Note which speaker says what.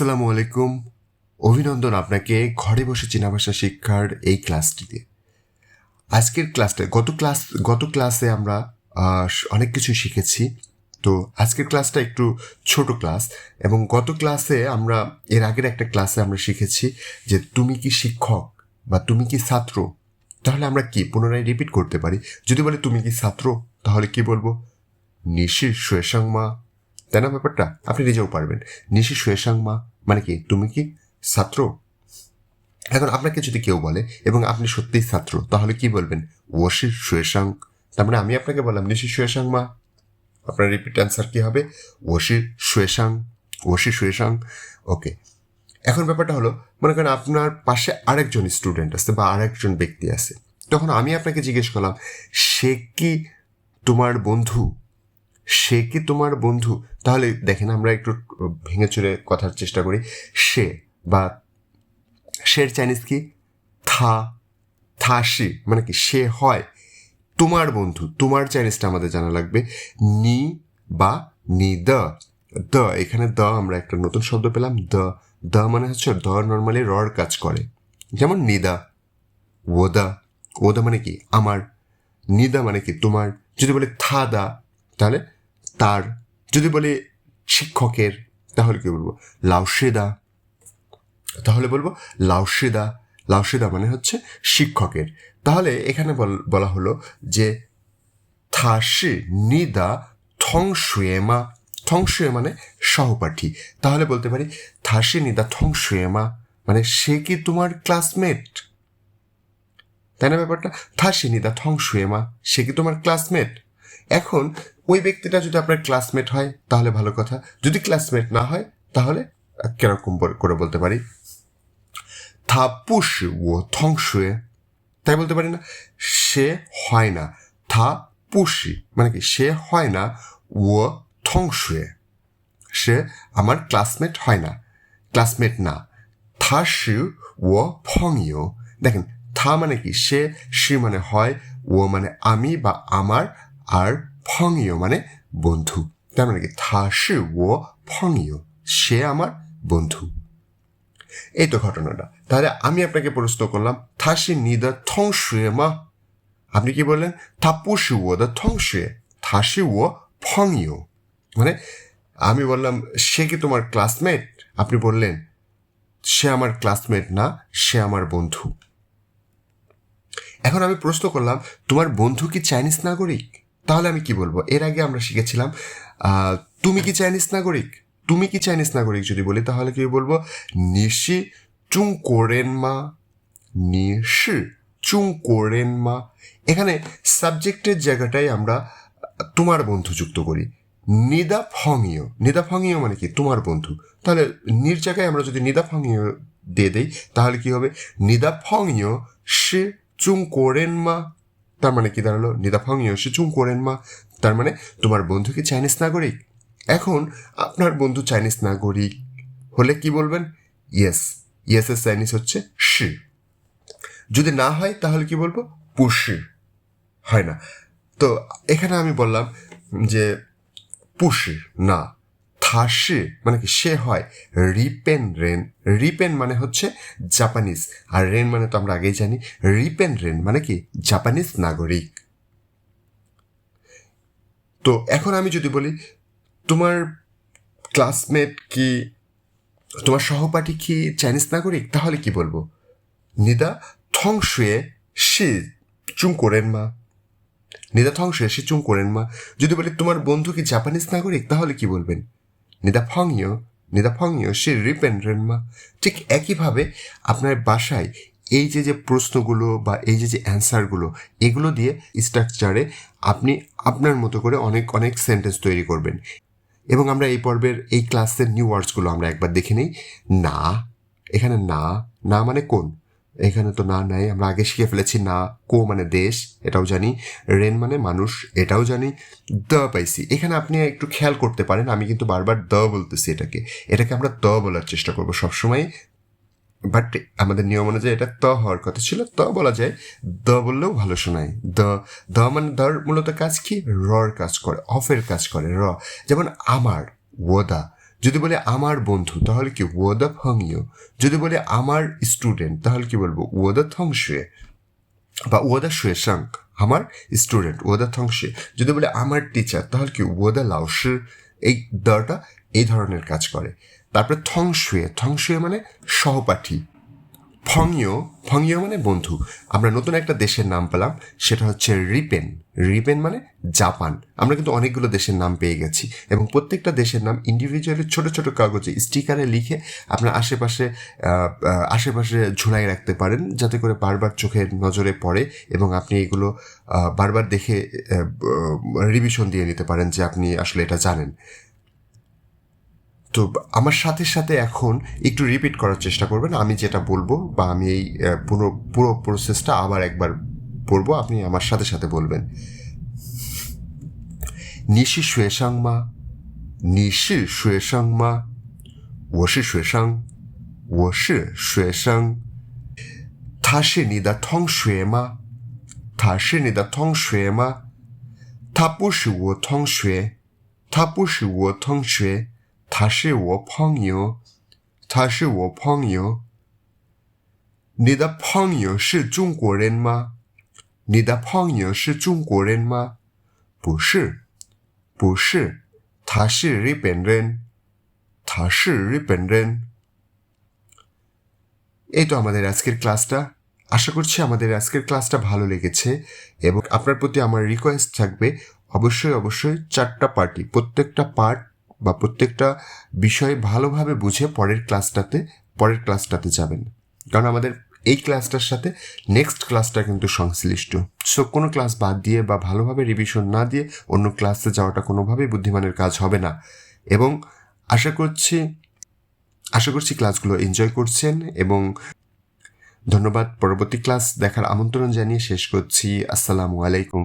Speaker 1: আসসালামু আলাইকুম। অভিনন্দন আপনাকে ঘরে বসে চীনা ভাষা শিক্ষার এই ক্লাসটিতে। আজকের ক্লাসটা, গত ক্লাস, গত ক্লাসে আমরা অনেক কিছু শিখেছি। তো আজকের ক্লাসটা একটু ছোট ক্লাস এবং গত ক্লাসে আমরা, এর আগের একটা ক্লাসে আমরা শিখেছি যে তুমি কি শিক্ষক বা তুমি কি ছাত্র? তাহলে আমরা কি, পুনরায় রিপিট করতে পারি? যদি বলে তুমি কি ছাত্র, তাহলে কি বলব? নিশির শুয়েসাংমা তাই না ব্যাপারটা? আপনি নিজেও পারবেন। নিশি শুয়েসাংমা মানে কি? তুমি কি ছাত্র? এখন আপনাকে যদি কেউ বলে, এবং আপনি সত্যিই ছাত্র, তাহলে কি বলবেন? ওশির শুয়েসাং তার মানে আমি আপনাকে বললাম, নিশি শুয়েসাং মা। আপনার রিপিট অ্যান্সার কি হবে? ওশির শুয়েসাং ওশি শুয়েসাং ওকে এখন ব্যাপারটা হলো, মনে করেন আপনার পাশে আরেকজন স্টুডেন্ট আছে, বা আরেকজন ব্যক্তি আছে। তখন আমি আপনাকে জিজ্ঞেস করলাম, সে কি তোমার বন্ধু? সে কি তোমার বন্ধু? তাহলে দেখেন আমরা একটু ভেঙে চুরে কথার চেষ্টা করি। সে বা শের চাইনিজ কি? থা, থাসি মানে কি? সে হয় তোমার বন্ধু। তোমার চাইনিজটা আমাদের জানা লাগবে। নি বা নি দ। দ, এখানে দ আমরা একটা নতুন শব্দ পেলাম। দ দ মানে হচ্ছে দ নর্মালি রর কাজ করে। যেমন নিদা, ওদা। ওদা মানে কি? আমার। নিদা মানে কি? তোমার। যদি বলে থা দা, তাহলে তার, যদি বলি শিক্ষকের, তাহলে কি বলব? লাউসেদা তাহলে বলব লাউসেদা লাউসেদা মানে হচ্ছে শিক্ষকের। তাহলে এখানে বলা হলো যে থাসি নিদা থংশুয়েমা থংশুয়ে মানে সহপাঠী। তাহলে বলতে পারি থাসি নিদা থংশুয়েমা মানে সে কি তোমার ক্লাসমেট? তাই না ব্যাপারটা? থাসি নিদা থংশুয়েমা সে কি তোমার ক্লাসমেট? এখন ওই ব্যক্তিটা যদি আপনার ক্লাসমেট হয়, তাহলে ভালো কথা। যদি ক্লাসমেট না হয়, তাহলে কীরকম করে বলতে পারি? থা পুষি ও থংশুয়ে তাই বলতে পারি না? সে হয় না। থা পুষি মানে কি? সে হয় না ও থংশুয়ে সে আমার ক্লাসমেট হয় না। ক্লাসমেট না। থা শি ও ফংইও। দেখেন, থা মানে কি? সে, সি মানে হয় ও মানে আমি বা আমার আর ফংইও মানে বন্ধু। তার মানে কি? থা ও ফংইও সে আমার বন্ধু। এই তো ঘটনাটা। তাহলে আমি আপনাকে প্রশ্ন করলাম থাসি নিদা থংশুয়ে মা? আপনি কি বললেন? থা পুষি ও দা থংশুয়ে থাসি ও ফংইও মানে আমি বললাম, সে কি তোমার ক্লাসমেট? আপনি বললেন, সে আমার ক্লাসমেট না, সে আমার বন্ধু। এখন আমি প্রশ্ন করলাম, তোমার বন্ধু কি চাইনিজ নাগরিক? তাহলে আমি কি বলব? এর আগে আমরা শিখেছিলাম তুমি কি চাইনিজ নাগরিক? তুমি কি চাইনিজ নাগরিক যদি বলি, তাহলে কি বলব? নিশি চুং কোরেন মা। নিশি চুং কোরেন মা। এখানে সাবজেক্টের জায়গাটাই আমরা, তোমার বন্ধু যুক্ত করি। নিদা ফংইও নিদা ফংইও মানে কি? তোমার বন্ধু। তাহলে নির জায়গায় আমরা যদি নিদা ফংইও দিয়ে দেই, তাহলে কি হবে? নিদা ফংইও সে চুং কোরেন মা। তার মানে কি দাঁড়াল? নিদা ফংইও সে চুং কোরেন মা। তার মানে তোমার বন্ধু কি চাইনিজ নাগরিক? এখন আপনার বন্ধু চাইনিজ নাগরিক হলে কি বলবেন? ইয়েস ইয়েস এর চাইনিজ হচ্ছে শি যদি না হয় তাহলে কি বলব? পুষি। হয় না। তো এখানে আমি বললাম যে পুষি, না। থাসি মানে কি, সে হয় রিপেন রেন। রিপেন মানে হচ্ছে জাপানিজ, আর রেন মানে তো আমরা আগেই জানি, রিপেন রেন মানে কি, জাপানিজ নাগরিক। তো এখন আমি যদি বলি, তোমার ক্লাসমেট কি, তোমার সহপাঠী কি চাইনিজ নাগরিক? তাহলে কি বলব? নিদা থংশুয়ে সে চুং করেন মা। নিদা থংশুয়ে সে চুং করেন মা। যদি বলি, তোমার বন্ধু কি জাপানিজ নাগরিক? তাহলে কি বলবেন? নিদা ফংইও নিদা ফংইও সে রিপেন রেনমা ঠিক একইভাবে আপনার বাসায় এই যে যে প্রশ্নগুলো বা এই যে যে অ্যান্সারগুলো, এগুলো দিয়ে স্ট্রাকচারে আপনি আপনার মতো করে অনেক অনেক সেন্টেন্স তৈরি করবেন। এবং আমরা এই পর্বের এই ক্লাসের নিউ ওয়ার্ডসগুলো আমরা একবার দেখে নিই। না, এখানে না না মানে কোন? এখানে তো না নাই, আমরা আগে শিখে ফেলেছি না, কো মানে দেশ, এটাও জানি, রেন মানে মানুষ, এটাও জানি, দ পাইছি। এখানে আপনি একটু খেয়াল করতে পারেন, আমি কিন্তু বারবার দ বলতেছি এটাকে। এটাকে আমরা দ বলার চেষ্টা করব সবসময়। বাট আমাদের নিয়ম অনুযায়ী এটা ত হওয়ার কথা ছিল, ত বলা যায়, দ বললেও ভালো শোনায়। দ দ মানে দর মূলত কাজ কি? রর কাজ করে অফের কাজ করে, র। যেমন আমার, ওদা যদি বলে আমার বন্ধু, তাহলে কি ওদা ফংইও যদি বলে আমার স্টুডেন্ট তাহলে কি বলব? ওদা থংশুয়ে বা ওদা শুয়েশাং আমার স্টুডেন্ট ওদা থংশে যদি বলে আমার টিচার তাহলে কি ওদা লাউসের? এই দটা এই ধরনের কাজ করে। তারপরে থংশুয়ে থংসুয়ে মানে সহপাঠী। ফংইও ফংইও মানে বন্ধু। আমরা নতুন একটা দেশের নাম পেলাম। সেটা হচ্ছে রিপেন রিপেন মানে জাপান। আমরা কিন্তু অনেকগুলো দেশের নাম পেয়ে গেছি। এবং প্রত্যেকটা দেশের নাম ইন্ডিভিজুয়ালি ছোট ছোট কাগজে স্টিকারে লিখে আপনার আশেপাশে আশেপাশে ঝুলাই রাখতে পারেন। যাতে করে বারবার চোখের নজরে পড়ে এবং আপনি এগুলো বারবার দেখে রিভিশন দিয়ে নিতে পারেন যে আপনি আসলে এটা জানেন। তো আমার সাথে সাথে এখন একটু রিপিট করার চেষ্টা করবেন আমি যেটা বলবো বা আমি এই আহ, পুরো পুরো প্রসেসটা আবার একবার বলবো আপনি আমার সাথে সাথে বলবেন নিশি শুয়েশাং মা নিশি শুয়েশাং মা 我是学生，我是学生。他是你的同学吗？他是你的同学吗？他不是我同学，他不是我同学， 他是我朋友，他是我朋友。你的朋友是中国人吗？你的朋友是中国人吗？不是，不是，他是日本人。他是日本人。এই তো আমাদের আজকের ক্লাসটা আশা করছি আমাদের আজকের ক্লাসটা ভালো লেগেছে এবং আপনার প্রতি আমার রিকোয়েস্ট থাকবে অবশ্যই অবশ্যই চারটা পার্টি প্রত্যেকটা পার্ট বা প্রত্যেকটা বিষয় ভালোভাবে বুঝে পরের ক্লাসটাতে পরের ক্লাসটাতে যাবেন। কারণ আমাদের এই ক্লাসটার সাথে নেক্সট ক্লাসটা কিন্তু সংশ্লিষ্ট। সো কোনো ক্লাস বাদ দিয়ে বা ভালোভাবে রিভিশন না দিয়ে অন্য ক্লাসে যাওয়াটা কোনোভাবেই বুদ্ধিমানের কাজ হবে না। এবং আশা করছি আশা করছি ক্লাসগুলো এনজয় করছেন এবং ধন্যবাদ। পরবর্তী ক্লাস দেখার আমন্ত্রণ জানিয়ে শেষ করছি। আসসালামু আলাইকুম।